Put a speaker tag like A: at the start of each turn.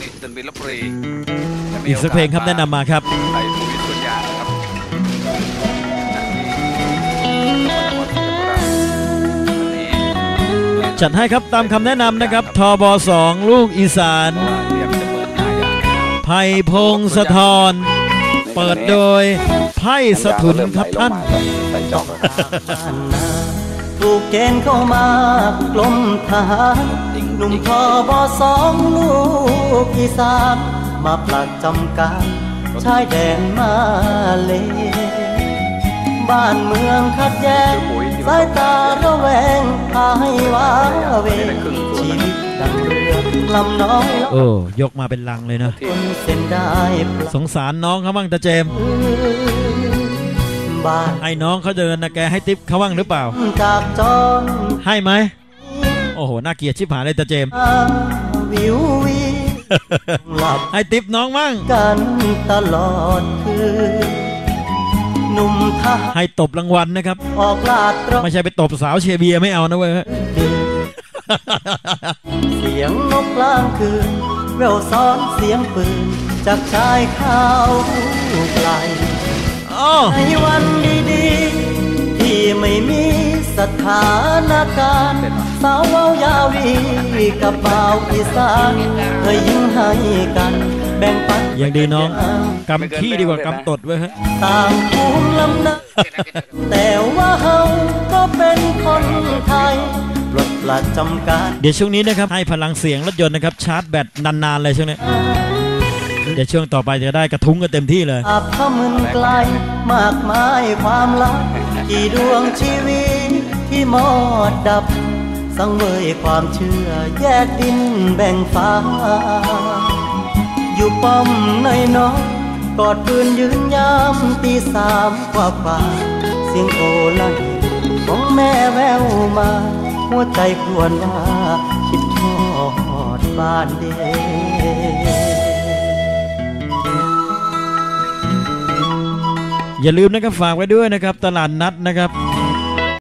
A: นี่เดินบินลบบุรี
B: อีกสักเพลงครับแนะนำมาครับ
A: ไทยภูมิสุญญานะครับวันนี้
B: จัดให้ครับตามคำแนะนำนะครับทบสองลูกอีสาน
A: เพราะว่าเตรียมจะเปิดหน้ายาง
B: ไผ่พงศธรเปิดโดยไพ่สะทุนครับท่าน
A: ใส่จอก
C: บ้านนาถูกเกณฑ์เข้ามากลมทหาร หนุ่มทอบอสองลูกอีสานมาผลัดจำการชายแดนมาเล บ้านเมืองขัดแย้งสายตาระแวงพาให้ว้าเวชีวิตดังเรือลำน้อย
B: โอ้ยกมาเป็นลังเลยนะ
C: คนเส้นได้ปลา
B: สงสารน้องเขาบ้างตาเจมส์
C: บ้าน
B: ให้น้องเขาเดินนะแกให้ทิปเขาบ้างหรือเปล่า
C: จากจร
B: ให้ไหม โอ้โห น่าเกลียดชิบหายเลยตาเจมส์
C: วิววีหลับ
B: ให้ทิปน้องมั่ง
C: กันตลอดคืนหนุ่มทหาร
B: ให้ตบรางวัลนะครับ
C: ออกลาดตระ
B: ไม่ใช่ไปตบสาวเชียร์เบียร์ไม่เอานะเว้ย
C: เสียงนกกลางคืนแววซ้อนเสียงปืน จากชายข้าวไกล
B: อ้อ
C: ในวันดีๆ ที่ไม่มี สถานการณ์สาวเว้ายาวีกับบ่าวอีสานเคยยิ้มให้กัน แบ่งปัน
B: ยังดีน้องกำขี้ดีกว่ากำตดเว้ยฮะ
C: ต่างภูมิลำเนาแต่ว่าเฮาก็เป็นคนไทยรถประจำการ
B: เดี๋ยวช่วงนี้นะครับให้พลังเสียงรถยนต์นะครับชาร์จแบตนานๆเลยช่วงนี้ เดี๋ยวช่วงต่อไปจะได้กระทุ้งกันเต็มที่เลย
C: อาบพมึนไกลมากมายความลับกี่ดวงชีวิตที่มอดดับ สังเวยความเชื่อแยกดินแบ่งฟ้า อยู่ป้อมในน้อยกอดปืนยืนยามตีสามกว่าฝ่าเสียงโอลั่นของแม่แววมา หัวใจควญว่าคิดทอดบ้านเด็ก
B: อย่าลืมนะครับฝากไว้ด้วยนะครับ ตลาดนัดนะครับ